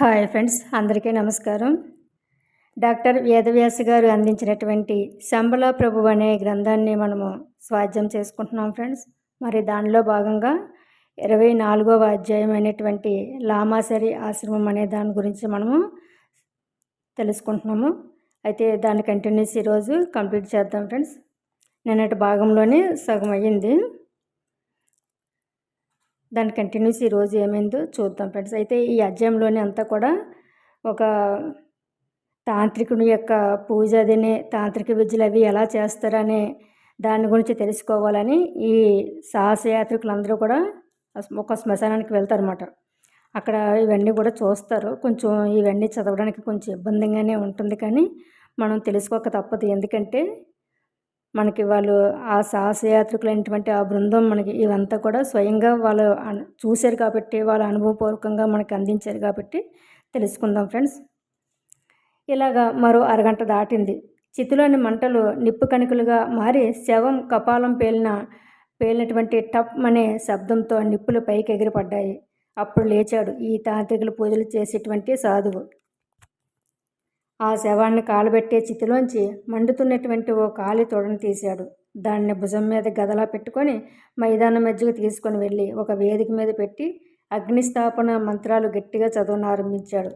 Hi friends అందరికీ నమస్కారం. Doctor Vedavyasa గారు అందించినటువంటి శంబల ప్రభు అనే గ్రంథాన్ని మనము స్వాధ్యం చేసుకుంటున్నాం ఫ్రెండ్స్. మరి దానిలో భాగంగా ఇరవై నాలుగవ అధ్యాయం అయినటువంటి లామాసరి ఆశ్రమం అనే దాని గురించి మనము తెలుసుకుంటున్నాము. అయితే దాని కంటిన్యూస్ ఈరోజు కంప్లీట్ చేద్దాం ఫ్రెండ్స్. నిన్నటి భాగంలోనే సగం అయ్యింది. దాని కంటిన్యూస్ ఈరోజు ఏమైందో చూద్దాం ఫ్రెండ్స్ అయితే ఈ అధ్యాయంలోనే అంతా కూడా ఒక తాంత్రికుని యొక్క పూజ అదిని తాంత్రిక విద్యలు అవి ఎలా చేస్తారనే దాని గురించి తెలుసుకోవాలని ఈ సాహసయాత్రికులందరూ కూడా ఒక శ్మశానానికి వెళ్తారన్నమాట. అక్కడ ఇవన్నీ కూడా చూస్తారు. కొంచెం ఇవన్నీ చదవడానికి కొంచెం ఇబ్బందిగానే ఉంటుంది కానీ మనం తెలుసుకోక తప్పదు. ఎందుకంటే మనకి వాళ్ళు ఆ సాహసయాత్రికులైనటువంటి ఆ బృందం మనకి ఇవంతా కూడా స్వయంగా వాళ్ళు చూశారు కాబట్టి వాళ్ళ అనుభవపూర్వకంగా మనకి అందించారు కాబట్టి తెలుసుకుందాం ఫ్రెండ్స్. ఇలాగా మరో అరగంట దాటింది. చితిలోని మంటలు నిప్పు కణికలుగా మారి శవం కపాలం పేలిన పేలినటువంటి టప్ అనే శబ్దంతో నిప్పులు పైకి ఎగిరిపడ్డాయి అప్పుడు లేచాడు. ఈ తాంత్రికులు పూజలు చేసేటువంటి సాధువు. ఆ శవాన్ని కాలబెట్టే చితిలోంచి మండుతున్నటువంటి ఓ కాలి తొడను తీశాడు. దాన్ని భుజం మీద గదలా పెట్టుకొని మైదానం మధ్యకు తీసుకొని వెళ్ళి ఒక వేదిక మీద పెట్టి అగ్నిస్థాపన మంత్రాలు గట్టిగా చదవనారంభించాడు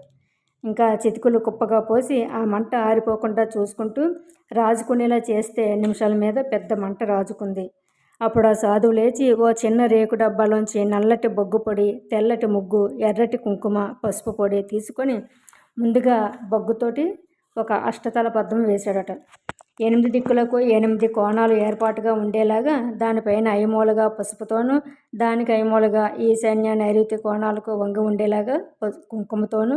ఇంకా చితుకులు కుప్పగా పోసి ఆ మంట ఆరిపోకుండా చూసుకుంటూ రాజుకునేలా చేస్తే నిమిషాల మీద పెద్ద మంట రాజుకుంది. అప్పుడు ఆ సాధువు లేచి ఓ చిన్న రేకు డబ్బాలోంచి నల్లటి బొగ్గు పొడి తెల్లటి ముగ్గు ఎర్రటి కుంకుమ పసుపు పొడి తీసుకొని ముందుగా బొగ్గుతోటి ఒక అష్టతల పద్మం వేశాడట. ఎనిమిది దిక్కులకు ఎనిమిది కోణాలు ఏర్పాటుగా ఉండేలాగా దానిపైన ఐమూలగా పసుపుతోనూ దానికి ఐమూలగా ఈశాన్య నైరుతి కోణాలకు వంగి ఉండేలాగా కుంకుమతోనూ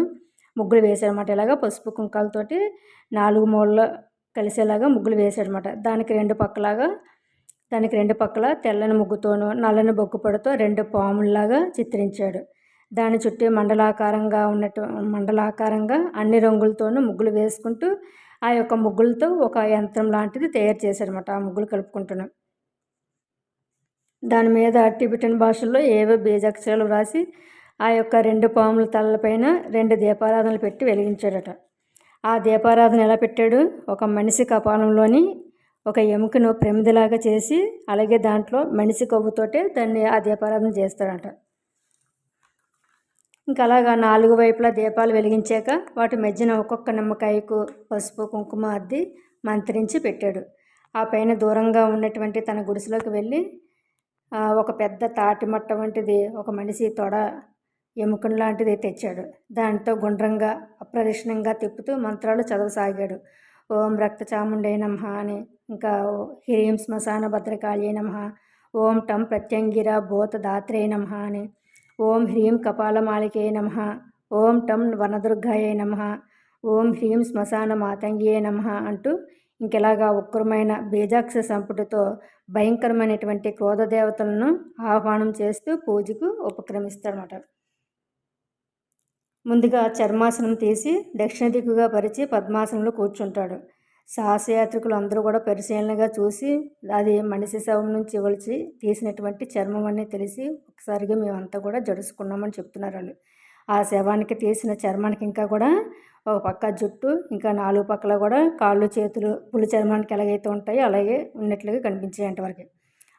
ముగ్గులు వేశాడనమాట ఇలాగా పసుపు కుంకాలతోటి నాలుగు మూలలో కలిసేలాగా ముగ్గులు వేశాడనమాట దానికి రెండు పక్కలాగా దానికి రెండు పక్కల తెల్లని ముగ్గుతోనూ నల్లని బొగ్గు పొడితో రెండు పాముల్లాగా చిత్రించాడు. దాని చుట్టూ మండలాకారంగా ఉన్నట్టు మండలాకారంగా అన్ని రంగులతోనూ ముగ్గులు వేసుకుంటూ ఆ యొక్క ముగ్గులతో ఒక యంత్రం లాంటిది తయారు చేశారనమాట ఆ ముగ్గులు కలుపుకుంటున్నాం దాని మీద టిబిటన్ భాషల్లో ఏవో బీజాక్షరాలు వ్రాసి ఆ యొక్క రెండు పాముల తలపైన రెండు దీపారాధనలు పెట్టి వెలిగించాడట. ఆ దీపారాధన ఎలా పెట్టాడు? ఒక మనిషి కపాలంలోని ఒక ఎముకను ప్రమిదిలాగా చేసి అలాగే దాంట్లో మనిషి కొవ్వుతోటే దాన్ని ఆ దీపారాధన చేస్తాడట. ఇంకా అలాగా నాలుగు వైపులా దీపాలు వెలిగించాక వాటి మధ్యన ఒక్కొక్క నిమ్మకాయకు పసుపు కుంకుమ అద్ది మంత్రించి పెట్టాడు. ఆ పైన దూరంగా ఉన్నటువంటి తన గుడిసెలోకి వెళ్ళి ఒక పెద్ద తాటి మట్ట వంటిది ఒక మనిషి తొడ ఎముకను లాంటిది తెచ్చాడు. దాంతో గుండ్రంగా అప్రదక్షిణంగా తిప్పుతూ మంత్రాలు చదవసాగాడు. ఓం రక్త చాముండే నమ అని ఇంకా హ్రీం శ్మశాన భద్రకాళీ నమ ఓం టం ప్రత్యంగిర భూత దాత్రే నమ అని ఓం హ్రీం కపాలమాలికే నమ. ఓం టం వనదుర్గాయే నమ. ఓం హ్రీం శ్మశాన మాతంగియే నమ అంటూ ఇంకెలాగా ఉగ్రమైన బీజాక్ష సంపుటితో భయంకరమైనటువంటి క్రోధ దేవతలను ఆహ్వానం చేస్తూ పూజకు ఉపక్రమిస్తాడనమాట ముందుగా చర్మాసనం తీసి దక్షిణ దిక్కుగా పరిచి పద్మాసనంలో కూర్చుంటాడు. సాహసయాత్రికులు అందరూ కూడా పరిశీలనగా చూసి అది మనిషి శవం నుంచి ఇవలిచి తీసినటువంటి చర్మం అని తెలిసి ఒకసారిగా మేమంతా కూడా జడుసుకున్నామని చెప్తున్నారు వాళ్ళు ఆ శవానికి తీసిన చర్మానికి ఇంకా కూడా ఒక పక్క జుట్టు ఇంకా నాలుగు పక్కల కూడా కాళ్ళు చేతులు పులి చర్మానికి ఎలాగైతే ఉంటాయో అలాగే ఉన్నట్లుగా కనిపించాయి అంతవరకు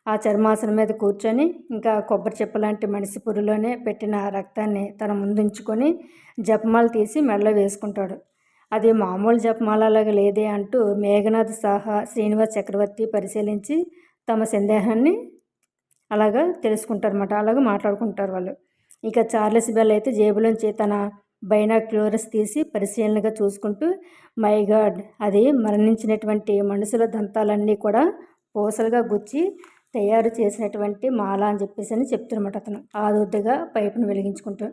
ఆ చర్మాసనం మీద కూర్చొని ఇంకా కొబ్బరి చెప్ప లాంటి మనిషి పురిలోనే పెట్టిన రక్తాన్ని తన ముందుంచుకొని జపమాలు తీసి మెడలో వేసుకుంటాడు. అది మామూలు జపమాలలాగా లేదే అంటూ మేఘనాథ్ సాహా శ్రీనివాస్ చక్రవర్తి పరిశీలించి తమ సందేహాన్ని అలాగా తెలుసుకుంటారన్నమాట. అలాగా మాట్లాడుకుంటారు వాళ్ళు. ఇక చార్లెస్ బెల్ అయితే జేబులోంచి తన బైనాక్యూరస్ తీసి పరిశీలనగా చూసుకుంటూ మై గాడ్ అది మరణించినటువంటి మనుషుల దంతాలన్నీ కూడా పూసలుగా గుచ్చి తయారు చేసినటువంటి మాల అని చెప్పేసి అని చెప్తున్నమాట అతను. ఆదుగా పైపును వెలిగించుకుంటూ.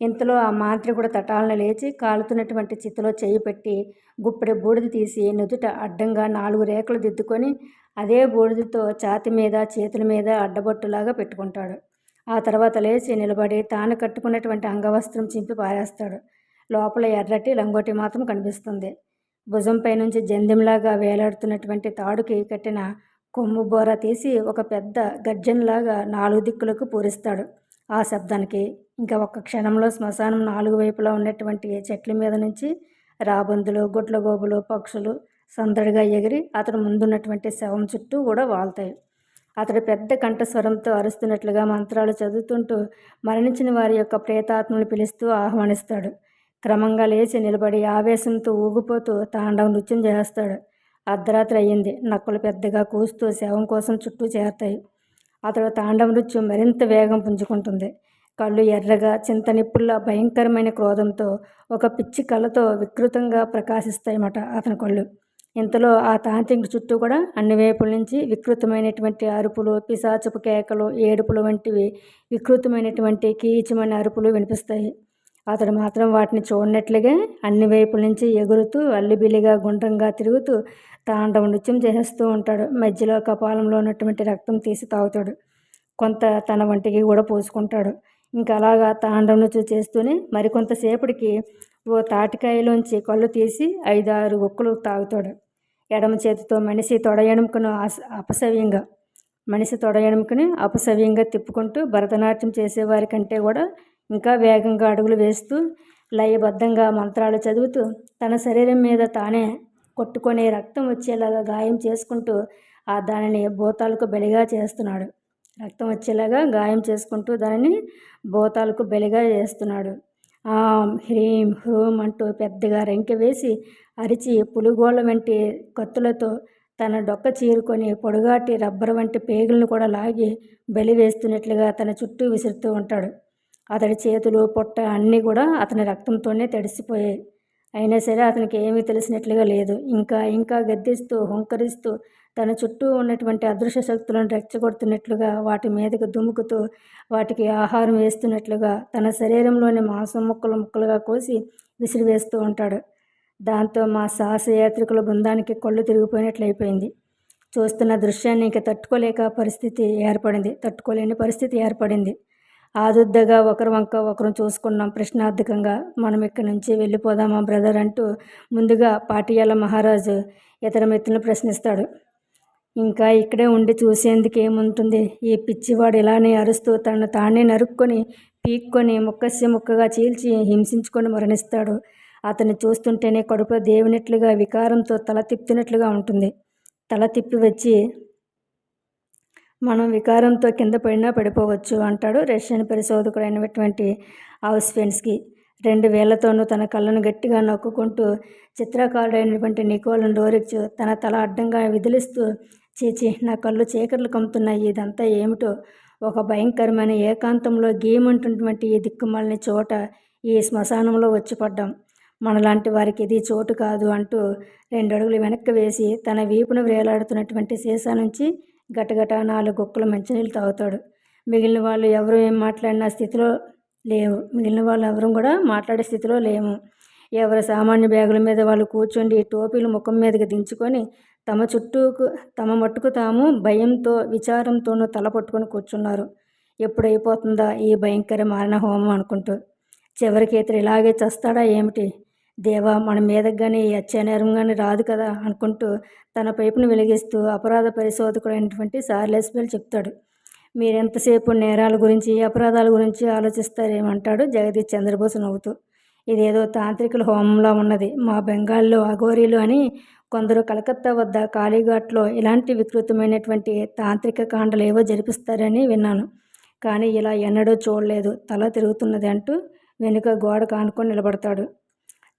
ఇంతలో ఆ మాంత్రి కూడా తటాలను లేచి కాలుతున్నటువంటి చిత్తులో చేయి పెట్టి గుప్పెడు బూడిద తీసి నుదుట అడ్డంగా నాలుగు రేఖలు దిద్దుకొని అదే బూడిదతో ఛాతి మీద చేతుల మీద అడ్డబొట్టులాగా పెట్టుకుంటాడు. ఆ తర్వాత లేచి నిలబడి తాను కట్టుకున్నటువంటి అంగవస్త్రం చింపి పారేస్తాడు. లోపల ఎర్రటి లంగోటి మాత్రం కనిపిస్తుంది. భుజంపై నుంచి జందెంలాగా వేలాడుతున్నటువంటి తాడుకి కట్టిన కొమ్ము బోర తీసి ఒక పెద్ద గర్జన్లాగా నాలుగు దిక్కులకు పూరిస్తాడు. ఆ శబ్దానికి ఇంకా ఒక్క క్షణంలో శ్మశానం నాలుగు వైపులా ఉన్నటువంటి చెట్ల మీద నుంచి రాబందులు గుడ్లగోబులు పక్షులు సందడిగా ఎగిరి అతడు ముందున్నటువంటి శవం చుట్టూ కూడా వాళ్తాయి. అతడు పెద్ద కంఠస్వరంతో అరుస్తున్నట్లుగా మంత్రాలు చదువుతుంటూ మరణించిన వారి యొక్క ప్రేతాత్మలు పిలుస్తూ ఆహ్వానిస్తాడు. క్రమంగా లేచి నిలబడి ఆవేశంతో ఊగిపోతూ తాండవ నృత్యం చేస్తాడు. అర్ధరాత్రి అయ్యింది. నక్కలు పెద్దగా కూస్తూ శవం కోసం చుట్టూ చేరతాయి. అతడు తాండవ నృత్యం మరింత వేగం పుంజుకుంటుంది. కళ్ళు ఎర్రగా చింతనిప్పుల్లా భయంకరమైన క్రోధంతో ఒక పిచ్చి కళ్ళతో వికృతంగా ప్రకాశిస్తాయన్నమాట అతని కళ్ళు. ఇంతలో ఆ తాంత్రిక చుట్టూ కూడా అన్ని వైపుల నుంచి వికృతమైనటువంటి అరుపులు పిశాచపు కేకలు ఏడుపులు వంటివి వికృతమైనటువంటి కీచమైన అరుపులు వినిపిస్తాయి. అతడు మాత్రం వాటిని చూడనట్లుగా అన్ని వైపుల నుంచి ఎగురుతూ అల్లిబిల్లిగా గుండ్రంగా తిరుగుతూ తాండవ నృత్యం చేస్తూ ఉంటాడు. మధ్యలో కపాలంలో ఉన్నటువంటి రక్తం తీసి తాగుతాడు. కొంత తన వంటికి కూడా పోసుకుంటాడు. ఇంకా అలాగా తాండవం నృత్యం చేస్తూనే మరికొంతసేపటికి ఓ తాటికాయలోంచి కళ్ళు తీసి ఐదారు ఒక్కులు తాగుతాడు. ఎడమ చేతితో మనిషి తొడ ఎముకను అపసవ్యంగా. మనిషి తొడ ఎముకని అపసవ్యంగా తిప్పుకుంటూ భరతనాట్యం చేసేవారి కంటే కూడా ఇంకా వేగంగా అడుగులు వేస్తూ లయబద్ధంగా మంత్రాలు చదువుతూ తన శరీరం మీద తానే కొట్టుకొని రక్తం వచ్చేలాగా గాయం చేసుకుంటూ ఆ దానిని భూతాలకు బలిగా చేస్తున్నాడు. రక్తం వచ్చేలాగా గాయం చేసుకుంటూ దానిని భూతాలకు బలిగా చేస్తున్నాడు ఆం హ్రీం హ్రూం అంటూ పెద్దగా రెంకె వేసి అరిచి పులుగోళ్ళ వంటి కత్తులతో తన డొక్క చీరుకొని పొడుగాటి రబ్బర్ వంటి పేగులను కూడా లాగి బలి వేస్తున్నట్లుగా తన చుట్టూ విసురుతూ ఉంటాడు. అతడి చేతులు పొట్ట అన్నీ కూడా అతని రక్తంతోనే తడిసిపోయాయి. అయినా సరే అతనికి ఏమీ తెలిసినట్లుగా లేదు. ఇంకా ఇంకా గద్దిస్తూ హుంకరిస్తూ తన చుట్టూ ఉన్నటువంటి అదృశ్య శక్తులను రెచ్చగొడుతున్నట్లుగా వాటి మీదకు దుముకుతూ వాటికి ఆహారం వేస్తున్నట్లుగా తన శరీరంలోని మాంసం ముక్కలు ముక్కలుగా కోసి విసిరివేస్తూ ఉంటాడు. దాంతో మా సాహస యాత్రికుల బృందానికి కళ్ళు తిరిగిపోయినట్లయిపోయింది చూస్తున్న దృశ్యాన్ని ఇంక తట్టుకోలేక పరిస్థితి ఏర్పడింది. తట్టుకోలేని పరిస్థితి ఏర్పడింది. ఆదుద్దగా ఒకరు వంక ఒకరు చూసుకున్నాం ప్రశ్నార్థకంగా. మనం ఇక్కడి నుంచి వెళ్ళిపోదామా బ్రదర్ అంటూ ముందుగా పాటియాల మహారాజు ఇతర మిత్రులను ప్రశ్నిస్తాడు. ఇంకా ఇక్కడే ఉండి చూసేందుకు ఏముంటుంది? ఈ పిచ్చివాడు ఇలానే అరుస్తూ తను తానే నరుక్కొని పీక్కొని ముక్కస్య ముక్కగా చీల్చి హింసించుకొని మరణిస్తాడు. అతన్ని చూస్తుంటేనే కడుపులో దేవినట్లుగా వికారంతో తల తిప్పినట్లుగా ఉంటుంది. తల తిప్పి వచ్చి మనం వికారంతో కింద పడినా పడిపోవచ్చు అంటాడు రష్యన్ పరిశోధకుడైనటువంటి హౌస్ఫెన్స్కి రెండు వేళ్ళతోనూ తన కళ్ళను గట్టిగా నొక్కుంటూ చిత్రకారుడైనటువంటి నికోలన్ డోరిచ్ తన తల అడ్డంగా విదిలిస్తూ చేచి నా కళ్ళు చీకట్లు కమ్ముతున్నాయి. ఇదంతా ఏమిటో? ఒక భయంకరమైన ఏకాంతంలో గీమంటున్నటువంటి ఈ దిక్కుమాలని చోట ఈ శ్మశానంలో వచ్చి పడ్డాం. మనలాంటి వారికి ఇది చోటు కాదు అంటూ రెండు అడుగులు వెనక్కి వేసి తన వీపును వేలాడుతున్నటువంటి సీసా నుంచి గటగట నాలుగు గుక్కలు మంచినీళ్ళు తాగుతాడు. మిగిలిన వాళ్ళు ఎవరు ఏం మాట్లాడిన స్థితిలో లేవు. మిగిలిన వాళ్ళు ఎవరు కూడా మాట్లాడే స్థితిలో లేము. ఎవరు సామాన్య బ్యాగుల మీద వాళ్ళు కూర్చుండి టోపీలు ముఖం మీదకి దించుకొని తమ చుట్టూకు తమ మట్టుకు తాము భయంతో విచారంతోనూ తల పట్టుకొని కూర్చున్నారు. ఎప్పుడైపోతుందా ఈ భయంకర మారణ హోమం అనుకుంటూ? చివరికి ఇతరు ఇలాగే చస్తాడా ఏమిటి? దేవా మన మీదకి కానీ అత్యానేరం కానీ రాదు కదా అనుకుంటూ తన పైపును వెలిగిస్తూ అపరాధ పరిశోధకుడైనటువంటి సార్లెస్బెల్ చెప్తాడు. మీరెంతసేపు నేరాల గురించి అపరాధాల గురించి ఆలోచిస్తారేమంటాడు జగదీష్ చంద్రబోస్ నవ్వుతూ. ఇదేదో తాంత్రికుల హోమంలా ఉన్నది. మా బెంగాల్లో అఘోరీలు అని కొందరు కలకత్తా వద్ద కాళీఘాట్లో ఇలాంటి వికృతమైనటువంటి తాంత్రిక కాండలు ఏవో జరిపిస్తారని విన్నాను. కానీ ఇలా ఎన్నడూ చూడలేదు. తల తిరుగుతున్నది అంటూ వెనుక గోడ కానుకొని నిలబడతాడు.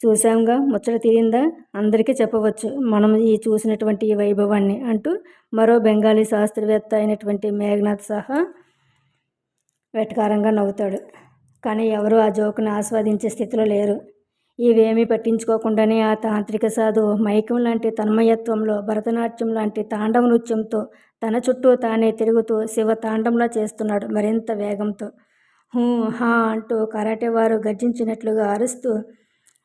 చూసాంగా ముచ్చట తీరిందా? అందరికీ చెప్పవచ్చు. మనం ఈ చూసినటువంటి ఈ వైభవాన్ని అంటూ మరో బెంగాలీ శాస్త్రవేత్త అయినటువంటి మేఘనాథ్ సహా వెటకారంగా నవ్వుతాడు. కానీ ఎవరు ఆ జోకును ఆస్వాదించే స్థితిలో లేరు. ఇవేమీ పట్టించుకోకుండానే ఆ తాంత్రిక సాధువు మైకం లాంటి తన్మయత్వంలో భరతనాట్యం లాంటి తాండవ నృత్యంతో తన చుట్టూ తానే తిరుగుతూ శివ తాండంలా చేస్తున్నాడు మరింత వేగంతో. హూ హా అంటూ కరాటే వారు గర్జించినట్లుగా అరుస్తూ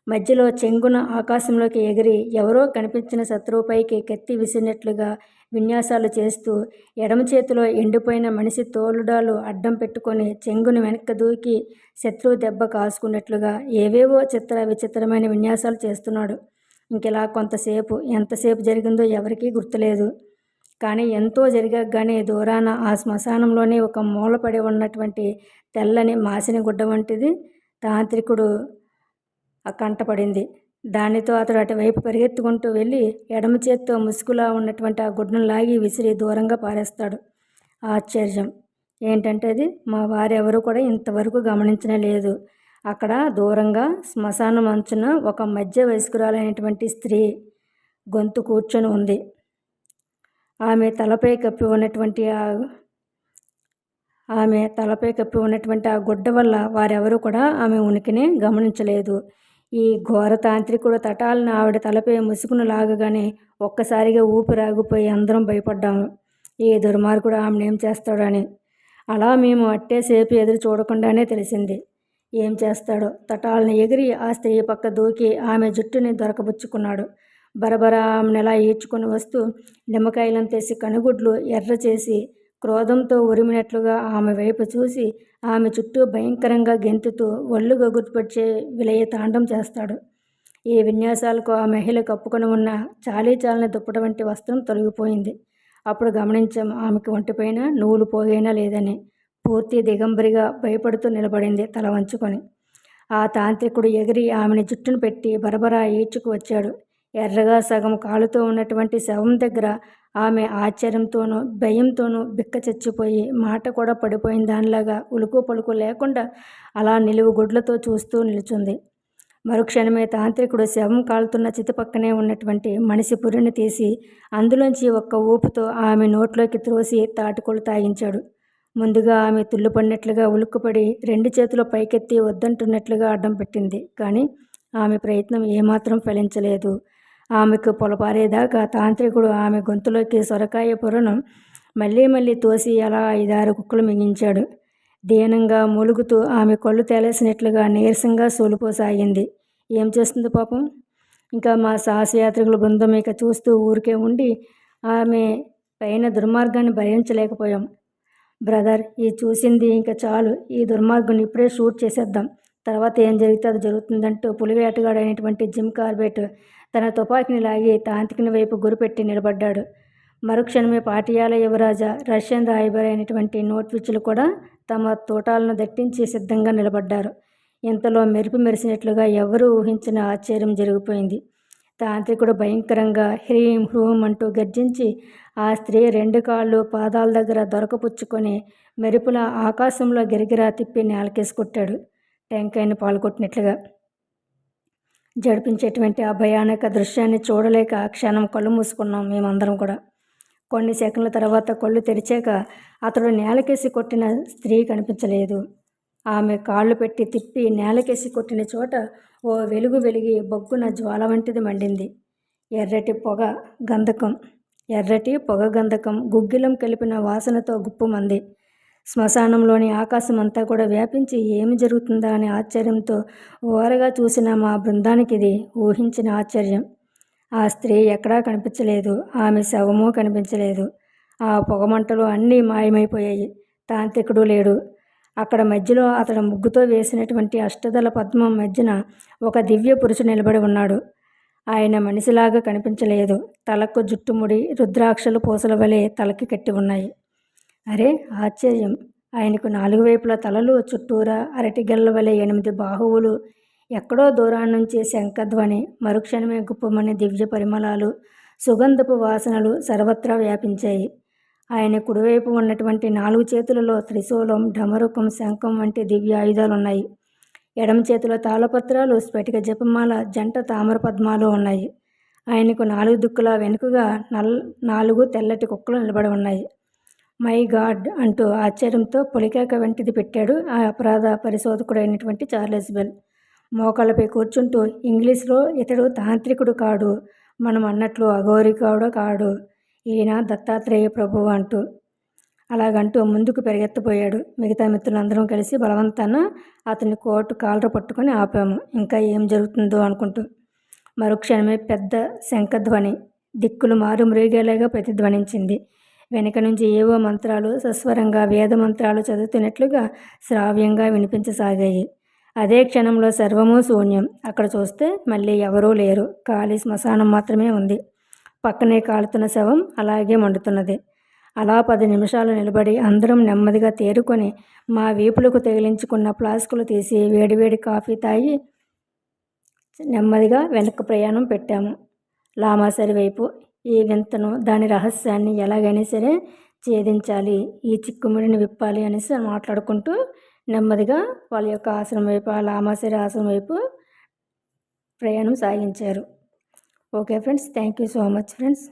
మధ్యలో చెంగున ఆకాశంలోకి ఎగిరి ఎవరో కనిపించిన శత్రువుపైకి కత్తి విసిరినట్లుగా విన్యాసాలు చేస్తూ ఎడమ చేతిలో ఎండిపోయిన మనిషి తోలుడాలు అడ్డం పెట్టుకొని చెంగును వెనక్కి దూకి శత్రువు దెబ్బ కాసుకున్నట్లుగా ఏవేవో చిత్ర విచిత్రమైన విన్యాసాలు చేస్తున్నాడు. ఇంకెలా కొంతసేపు ఎంతసేపు జరిగిందో ఎవరికీ గుర్తులేదు. కానీ ఎంతో జరిగగానే దూరాన ఆ శ్మశానంలోనే ఒక మూలపడి ఉన్నటువంటి తెల్లని మాసిన గుడ్డ వంటిది తాంత్రికుడు కంటపడింది దానితో అతడు అటువైపు పరిగెత్తుకుంటూ వెళ్ళి ఎడమ చేత్తో ముసుగులా ఉన్నటువంటి ఆ గుడ్డను లాగి విసిరి దూరంగా పారేస్తాడు. ఆశ్చర్యం. ఏంటంటే అది? మా వారెవరు కూడా ఇంతవరకు గమనించనే లేదు. అక్కడ దూరంగా శ్మశానం అంచున ఒక మధ్య వయస్కురాలైనటువంటి స్త్రీ గొంతు కూర్చొని ఉంది. ఆమె తలపై కప్పి ఉన్నటువంటి ఆ ఆమె తలపై కప్పి ఉన్నటువంటి ఆ గుడ్డ వల్ల వారెవరూ కూడా ఆమె ఉనికిని గమనించలేదు. ఈ ఘోర తాంత్రికుడు తటాలను ఆవిడ తలపై ముసుగును లాగగానే ఒక్కసారిగా ఊపిరాగిపోయి అందరం భయపడ్డాము. ఈ దుర్మార్గుడు ఆమెను ఏం చేస్తాడని. అలా మేము అట్టేసేపు ఎదురు చూడకుండానే తెలిసింది. ఏం చేస్తాడో? తటాలను ఎగిరి ఆ స్త్రీ పక్క దూకి ఆమె జుట్టుని దొరకబుచ్చుకున్నాడు. బరబరా ఆమెను ఎలా ఈడ్చుకొని వస్తూ నిమ్మకాయలను తెసి కనుగుడ్లు ఎర్ర చేసి క్రోధంతో ఉరిమినట్లుగా ఆమె వైపు చూసి ఆమె చుట్టూ భయంకరంగా గెంతుతూ ఒళ్ళు గగుర్పరిచే విలయ తాండం చేస్తాడు. ఈ విన్యాసాలకు ఆ మహిళ కప్పుకొని ఉన్న చాలీ చాలని దుప్పటి వంటి వస్త్రం తొలగిపోయింది. అప్పుడు గమనించాం ఆమెకి ఒంటిపైన నూలు పోగైనా లేదని పూర్తి దిగంబరిగా భయపడుతూ నిలబడింది తల వంచుకొని. ఆ తాంత్రికుడు ఎగిరి ఆమెని జుట్టును పెట్టి బరబరా ఈడ్చుకు వచ్చాడు. ఎర్రగా సగం కాలుతో ఉన్నటువంటి శవం దగ్గర ఆమె ఆశ్చర్యంతోనూ భయంతోనూ బిక్క చచ్చిపోయి మాట కూడా పడిపోయిన దానిలాగా ఉలుకు పలుకు లేకుండా అలా నిలువు గుడ్లతో చూస్తూ నిలుచుంది. మరుక్షణమే తాంత్రికుడు శవం కాలుతున్న చితిపక్కనే ఉన్నటువంటి మనిషి పురిని తీసి అందులోంచి ఒక్క ఊపుతో ఆమె నోట్లోకి త్రోసి తాటికొలు తాగించాడు ముందుగా ఆమె తుల్లుపడినట్లుగా ఉలుక్కుపడి రెండు చేతులు పైకెత్తి వద్దంటున్నట్లుగా అడ్డం పెట్టింది. కానీ ఆమె ప్రయత్నం ఏమాత్రం ఫలించలేదు. ఆమెకు పొలపారేదాకా తాంత్రికుడు ఆమె గొంతులోకి సొరకాయ పొరను మళ్ళీ మళ్ళీ తోసి అలా ఐదారు కుక్కలు మిగించాడు. దీనంగా మూలుగుతూ ఆమె కళ్ళు తేలేసినట్లుగా నీరసంగా సోలిపోసాగింది. ఏం చేస్తుంది పాపం? ఇంకా మా సాహసయాత్రికుల బృందం ఇక చూస్తూ ఊరికే ఉండి ఆమె పైన దుర్మార్గాన్ని భరించలేకపోయాం. బ్రదర్ ఈ చూసింది ఇంకా చాలు. ఈ దుర్మార్గుని ఇప్పుడే షూట్ చేసేద్దాం. తర్వాత ఏం జరిగితే అది జరుగుతుందంటూ పులివేటగాడైనటువంటి జిమ్ కార్బెట్ తన తుపాకిని లాగి తాంతికిని వైపు గురిపెట్టి నిలబడ్డాడు. మరుక్షణమే పాటియాల యువరాజ రష్యన్ రాయబారి అయినటువంటి నోట్విచ్చులు కూడా తమ తోటాలను దట్టించి సిద్ధంగా నిలబడ్డారు. ఇంతలో మెరుపు మెరిసినట్లుగా ఎవరూ ఊహించిన ఆశ్చర్యం జరిగిపోయింది. తాంత్రికుడు భయంకరంగా హ్రీం హ్రూం అంటూ గర్జించి ఆ స్త్రీ రెండు కాళ్ళు పాదాల దగ్గర దొరకపుచ్చుకొని మెరుపుల ఆకాశంలో గిరిగిరా తిప్పి నేలకేసి కొట్టాడు. టెంకాయని పాల్గొట్టినట్లుగా జడిపించేటువంటి ఆ భయానక దృశ్యాన్ని చూడలేక క్షణం కళ్ళు మూసుకున్నాం మేమందరం కూడా. కొన్ని సెకండ్ల తర్వాత కళ్ళు తెరిచాక అతడు నేలకేసి కొట్టిన స్త్రీ కనిపించలేదు. ఆమె కాళ్ళు పెట్టి తిప్పి నేలకేసి కొట్టిన చోట ఓ వెలుగు వెలిగి బొగ్గున జ్వాల వంటిది మండింది. ఎర్రటి పొగ గంధకం. ఎర్రటి పొగ గంధకం గుగ్గిలం కలిపిన వాసనతో గుప్పుమంది శ్మశానంలోని ఆకాశం అంతా కూడా వ్యాపించి ఏమి జరుగుతుందా అనే ఆశ్చర్యంతో ఓరగా చూసిన మా బృందానికి ఇది ఊహించిన ఆశ్చర్యం. ఆ స్త్రీ ఎక్కడా కనిపించలేదు. ఆమె శవము కనిపించలేదు. ఆ పొగమంటలు అన్నీ మాయమైపోయాయి. తాంత్రికుడు లేడు. అక్కడ మధ్యలో అతడు ముగ్గుతో వేసినటువంటి అష్టదల పద్మం మధ్యన ఒక దివ్య పురుషు నిలబడి ఉన్నాడు. ఆయన మనిషిలాగా కనిపించలేదు. తలకు జుట్టుముడి రుద్రాక్షలు పూసల వలె తలకి కట్టి ఉన్నాయి. అరే ఆశ్చర్యం. ఆయనకు నాలుగు వైపుల తలలు చుట్టూరా అరటిగల్ల వలె ఎనిమిది బాహువులు ఎక్కడో దూరాన్నుంచి శంఖధ్వని మరుక్షణమే గుప్పమని దివ్య పరిమళాలు సుగంధపు వాసనలు సర్వత్రా వ్యాపించాయి. ఆయన కుడివైపు ఉన్నటువంటి నాలుగు చేతులలో త్రిశూలం ఢమరుకం శంఖం వంటి దివ్య ఆయుధాలు ఉన్నాయి ఎడమ చేతిలో తాళపత్రాలు స్ఫటిక జపమాల జంట తామర పద్మాలు ఉన్నాయి. ఆయనకు నాలుగు దుక్కుల వెనుకగా నల్ నాలుగు తెల్లటి కుక్కలు నిలబడి ఉన్నాయి. మై గాడ్ అంటూ ఆశ్చర్యంతో పొలికేక వెంటిది పెట్టాడు ఆ అపరాధ పరిశోధకుడైనటువంటి చార్లెస్ బెల్. మోకాళ్ళపై కూర్చుంటూ ఇంగ్లీష్లో ఇతడు తాంత్రికుడు కాడు మనం అన్నట్లు అఘోరికాడు కాడు ఈయన దత్తాత్రేయ ప్రభువు అంటూ అలాగంటూ ముందుకు పెరిగెత్తపోయాడు మిగతా మిత్రులందరం కలిసి బలవంతాన అతని కోటు కాలర పట్టుకొని ఆపాము. ఇంకా ఏం జరుగుతుందో అనుకుంటూ మరుక్షణమే పెద్ద శంఖధ్వని దిక్కులు మారు మ్రీగేలాగా ప్రతిధ్వనించింది. వెనుక నుంచి ఏవో మంత్రాలు సస్వరంగా వేద మంత్రాలు చదువుతున్నట్లుగా శ్రావ్యంగా వినిపించసాగాయి. అదే క్షణంలో సర్వము శూన్యం. అక్కడ చూస్తే మళ్ళీ ఎవరూ లేరు. ఖాళీ శ్మశానం మాత్రమే ఉంది. పక్కనే కాలుతున్న శవం అలాగే మండుతున్నది. అలా పది నిమిషాలు నిలబడి అందరం నెమ్మదిగా తేరుకొని మా వీపులకు తగిలించుకున్న ఫ్లాస్కులు తీసి వేడివేడి కాఫీ తాగి నెమ్మదిగా వెనక్కి ప్రయాణం పెట్టాము. లామాసరి వైపు ఈ వింతను దాని రహస్యాన్ని ఎలాగైనా సరే ఛేదించాలి ఈ చిక్కుముడిని విప్పాలి అనేసి మాట్లాడుకుంటూ నెమ్మదిగా వాళ్ళ యొక్క ఆశ్రమం వైపు వాళ్ళ లామాసరి ఆశ్రమం వైపు ప్రయాణం సాగించారు. Okay friends thank you so much friends.